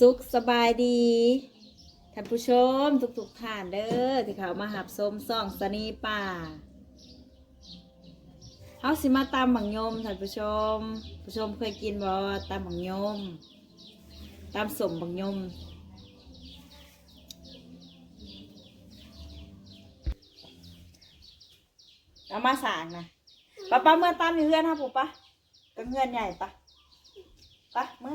สุขสบายดีท่านผู้ชมทุกๆท่านเด้อที่เขามาหับสมส่องสนีป่าเฮาสิมาตำบังยมท่านผู้ชม ผู้ชมเคยกินบ่ตำบังยมตำสมบังยมเอามาสางนะป้าป้าเมื่อตามอยู่เพื่อนครับปุ๊ปะก็เงื่อนใหญ่ปะปะเมื่อ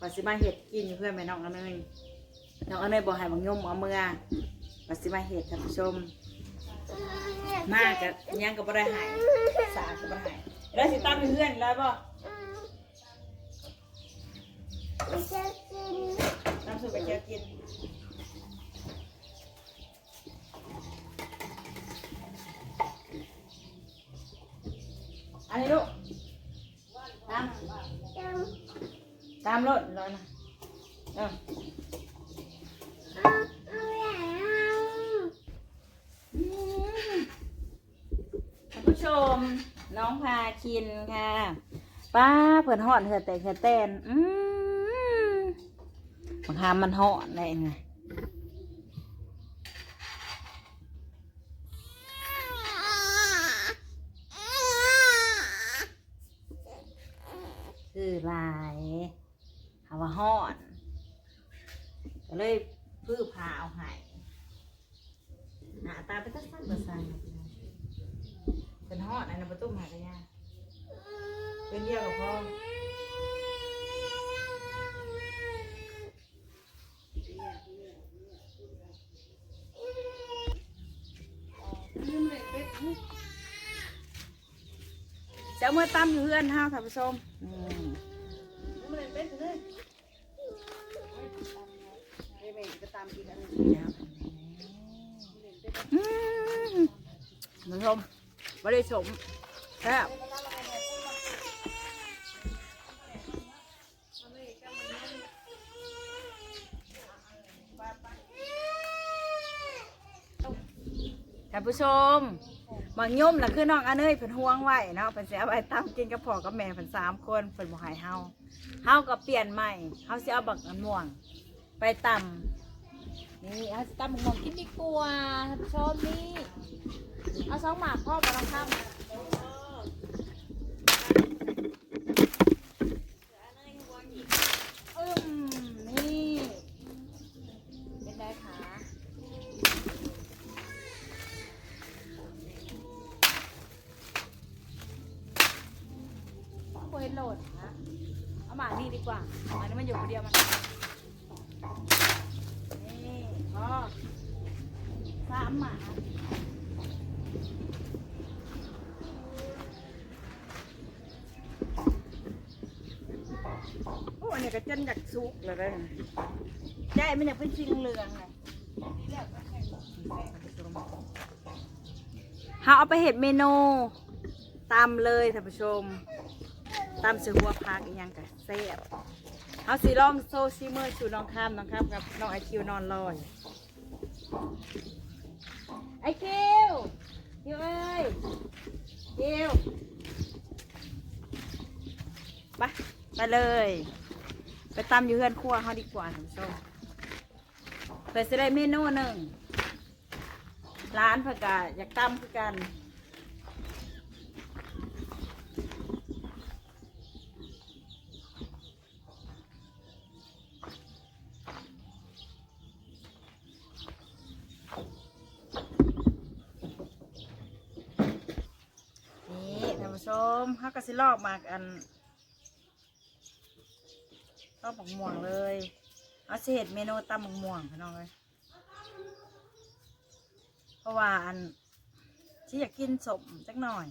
ป้าสิมาเห็ดกินเพื่อนแม่น้องอเนยน้องอเนยบอกให้บังยมเอาเมื่อป้าสิมาเห็ดท่านผู้ชม มากกับยังกับอะไหายสากับอะไหายแล้วสิตามเพื่อนแล้วบ่น้ำสุกไปเจียวกินอันนี้ลูกตาม ตามรถรอนะเออท่านผู้ชม น้องพาคินค่ะป้าเปิดหอนเหือแต่เหือแตนอืมบางคามันหอนได้ไงคือลายหา ว่าหอน ก็เลยพื้พาเอาใหายหน้าตาเป็นตัสั้นตัสั้นเป็นหอนอันนั้นประตูหายไปยาเป็นเดียวกับพ่อเจ้าเมื่อตั้มอยู่เพื่อนห้าวท่านผู้ชมอืมอื มท่านผู้ชมไม่ได้ชมแซ่บท่านผู้ชมบางย่มน่ะคือน้องอันเนยเพิ่นห่วงไว้เนาะเพิ่นสิเอาไปตั้กินกับพ่อกับแม่เพิ่นสามคนเพิ่นบ่ให้เฮาเฮาก็เปลี่ยนใหม่เฮาสิเอาบักอันม่วง ไปตำ นี่เฮาสิตำบักม่วงกินดีกว่าท่านผู้ชมนี่เอาสองหมากพ่อมาลองทำอืมนี่เป็นไงคะโคเห็นโหลดนะเอาหมานี่ดีกว่าหมานี่มันอยู่คนเดียวมันพอสามหมาโอ้อันนี้ ก็จนอยากสุกเลยนะใจมันอยากเป็นชิงเหลืองเลยเขาเอาไปเห็ดเมนูตามเลยท่านผู้ชม ตามสือหัวพักอีกอย่างกับแซ่บเอาสีลองโซซีเมอร์ชูน้องข้ามน้องข้ามกับน้องไอคิวนอนลอย ไอคิวคิวเอ้ยคิวไปไปเลย ไปตามอยู่เพื่อนครัวเขาดีกว่าท่านผู้ชมเพื่อจะได้เมนูหนึ่งร้านเพื่อกะอยากตำคือกันนี่ท่านผู้ชมเขาก็สิลอกมากอัน กหมกม่วงเลยเอาสิเห็ดเมนูตำหมกม่วงพี่น้องเลยเพราะว่าอันที่อยากกินสมจักหน่อย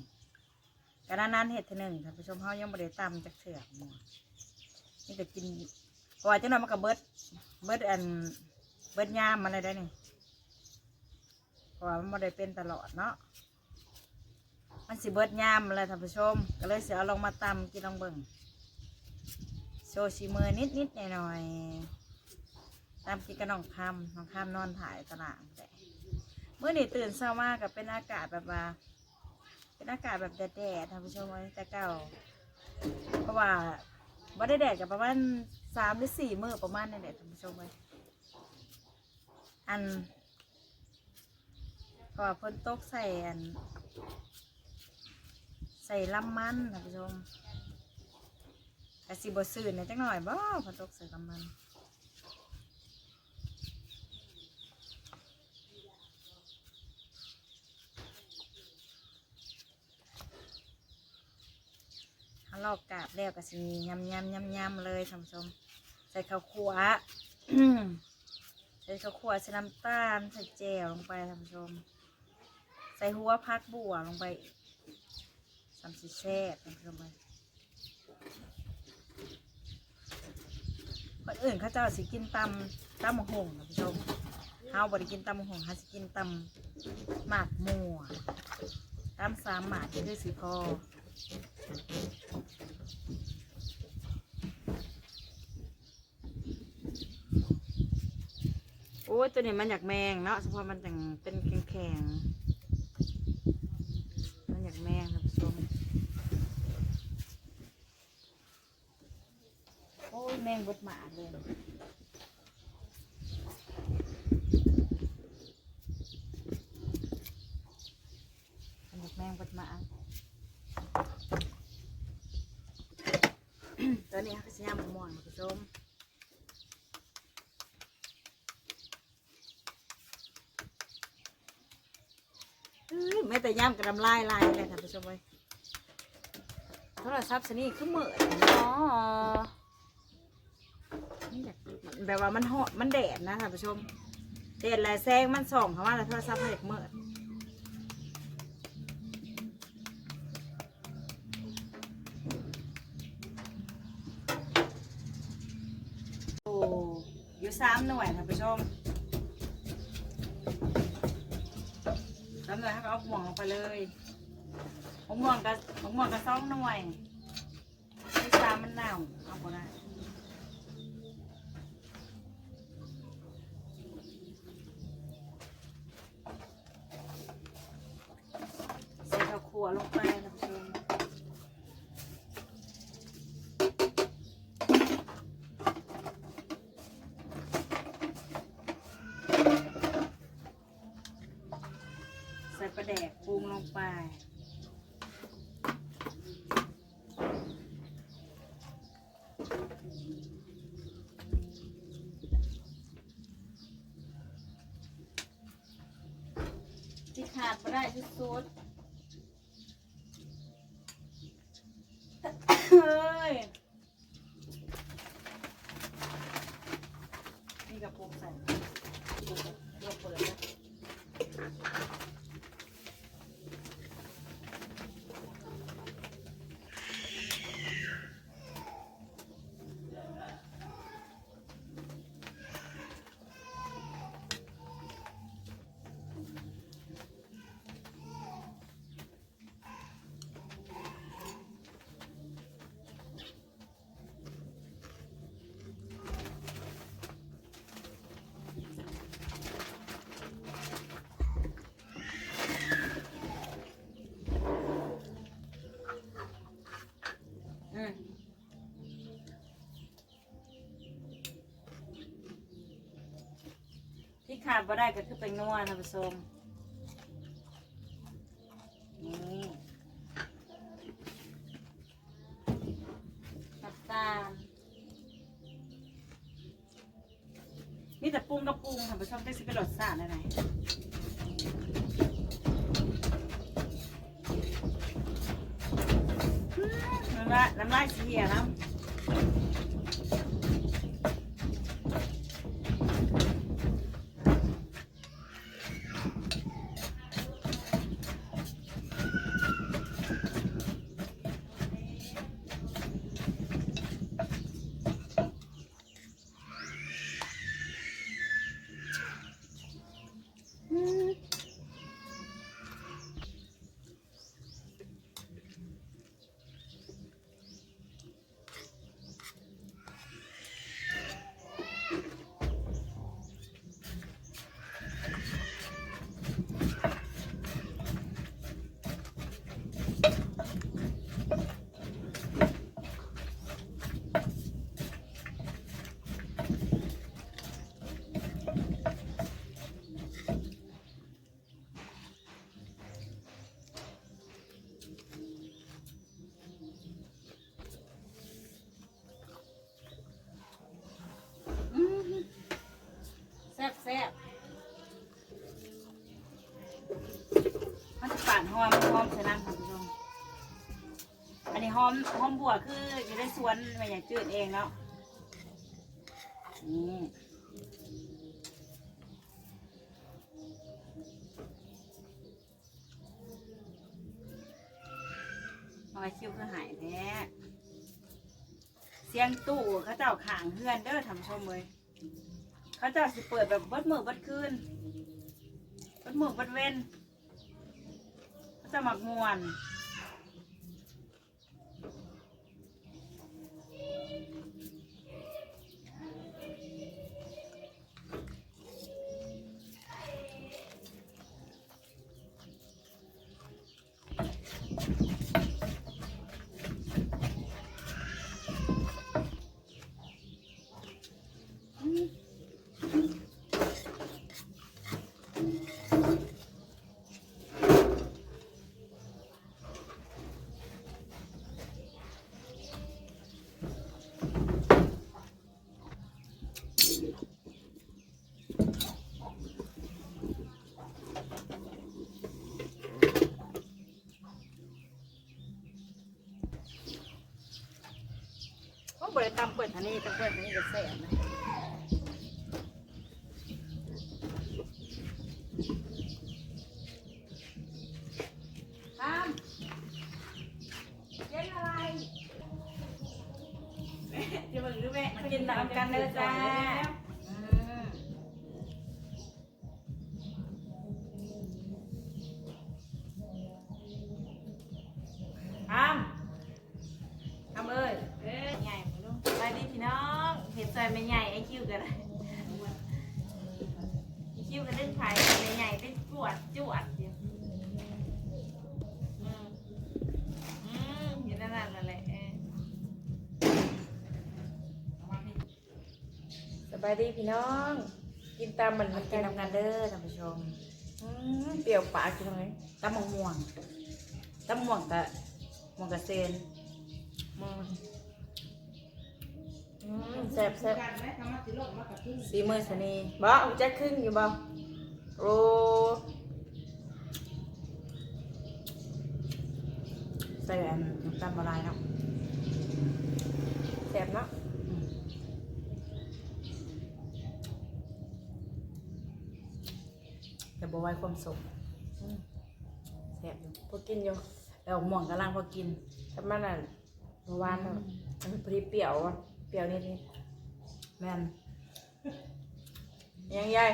กระนานเห็ดทีหนึ่งท่านผู้ชมเขายังไม่ได้ตำจักเถื่อม่วงนี่ก็กินเพราะว่าจักหน่อยมันก็เบิดเบิดอันเบิดยามมาเลยได้นี่เพราะว่ามันไม่ได้เป็นตลอดเนาะมันสิเบิดยามเลยท่านผู้ชม ก็เลยเสียเอาลงมาตำกินลองเบิ่ง โชว์ชีมือนิดนิดหน่อยหน่อยๆตำกินกับน้องคำน้องคำนอนถ่ายตารางแต่เมื่อนี่ตื่นเช้ามากับเป็นอากาศแบบว่า เป็นอากาศแบบแดดๆท่านผู้ชมไว้แต่เก่า เพราะว่าว่าได้แดดกับประมาณสามหรือสี่มื้อประมาณนี่แหละท่านผู้ชมเลยอันก็พิ่นตกใส่อัน ใส่ลำมันท่านผู้ชม แต่สิบสื่นเนี่ยจังหน่อยบ่พิ่นตกใส่ลำมันถ้าลอกกาบแล้วก็สิยำยำยำยำเลยท่านผู้ชมใส่ข้าวคั่วใส่ข้าวคั่วใส่น้ำตาลใส่แจ่วลงไปท่านผู้ชม ใส่หัวพักบัวลงไปอีกสามสิแซ่บท่านผู้ชมเลย คนอื่นเขาเจ้าสิกินตำตำมะฮงท่านผู้ชมเฮาบ่ได้กินตำมะฮงเฮาสิกินตำหมากมัวตำสามหมากคือสิพอโอ้ยตัวนี้มันอยากแมงเนาะเฉพาะมันจังเป็นแข็งๆมันอยากแมงครับผู้ชมโอ้ยแม งบดหมาเลยมันอยากแมงบดหมาตัวนี้เขาจะย่างม่วงคุณผู้ชมไม่แต่ย่ำกระดำลายลายเลยท่านผู้ชมเลยโทรศัพท์ชนี่คือเหมือนเนาะนี่อ แบบว่ามันหอดมันแดดนะท่านผู้ชมแดดแลแซงมันส่องเข้ามาแล้วโทรศัพท์เด็กเมือโอ้อยู่สามหน่วยท่านผู้ชมทำเลยให้เขาเอาห่วงลงไปเลยมะม่วงกับมะม่วงกับซองหน่วยที่ตามมันเน่าเอาไปได้ใส่ ขั่วลงไปท่านผู้ชมใส่ปลาแดกปรุงลงไปที่ขาดไม่ได้ที่สุดเฮ้ย นี่กับปุกใส่เดี๋ยวเปิดนะอืมที่ ขาดไม่ได้ก็คือเป็นนัวท่านผู้ชมนี่น้ำตาลมีแต่ปรุงกับปรุงท่านผู้ชมได้สิเป็นรสชาติอะไรน้ำลายน้ำลายเสียน้ำ น หอมหอมใส่น้ำท่านผู้ชมอันนี้หอมหอมบัวคืออยู่ในสวนไม่อยากจืดเองเนาะนี่มาคิ้วคือหายแท้เสียงตู้เขาเจ้าขางเฮือนเด้อทำชมเลยเขาเจ้าสิเปิดแบบเบิดมือเบิดคืนเบิดมือเบิดเว้น จะหมักมวน ก็บริตามเปิดอันนี้ตามเปิดอันนี้จะแสบนะ เห็ดซอยไม่ใหญ่ไอคิวกันเลยไอคิวกันเรื่องไผ่ไม่ใหญ่เป็นจวดจวดอยู่อืมอืมอยู่นั่นนั่นแหละเออสบายดีพี่น้อง กินตามมันมามันกิกันนทำกันเด้อท่านผู้ชมอืมเปรี้ยวปากจังเลยตำมะม่วงตำมะม่วงกะม่วงกะเซนอืมอืม แซ่บแซ่บสีมือสนีบ่เอาแจ็คครึ่งอยู่บ่โอ้ใส่อันน้ำตาลละลายเนาะแซ่บเนาะอืมแต่บ่ไว้ความสุขอืมแซ่บอยู่พอกินอยู่แล้วม่วงกำลังพอกินถ้ามันอะเมื่อวานน่ะมันพอดีเปรี้ยวอะเป รี้ยวนิดนิดแม่นๆยังใหญ่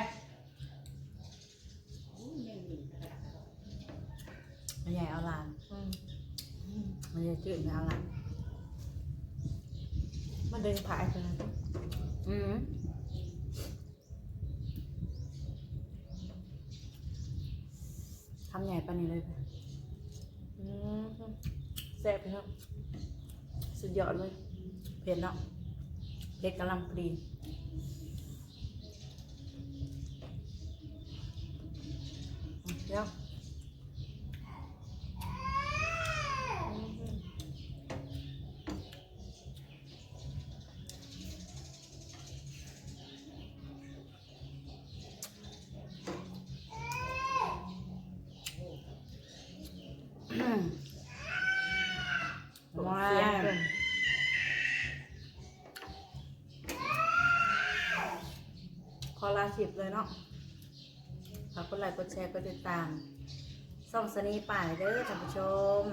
มันใหญ่เอาลานอืมมันจะจืดไม่เอาลานมันดึงผายไปเลยอืมทำใหญ่ปานนี้เลยอืมแซ่บพี่น้องสุดยอดเลยเผ็ดเนาะ เด็กกำลังปรีเดี๋ยว คลิปเลยเนาะฝากกดไลค์กดแชร์กดติดตามส่องสนีป่ายเด้อท่านผู้ชม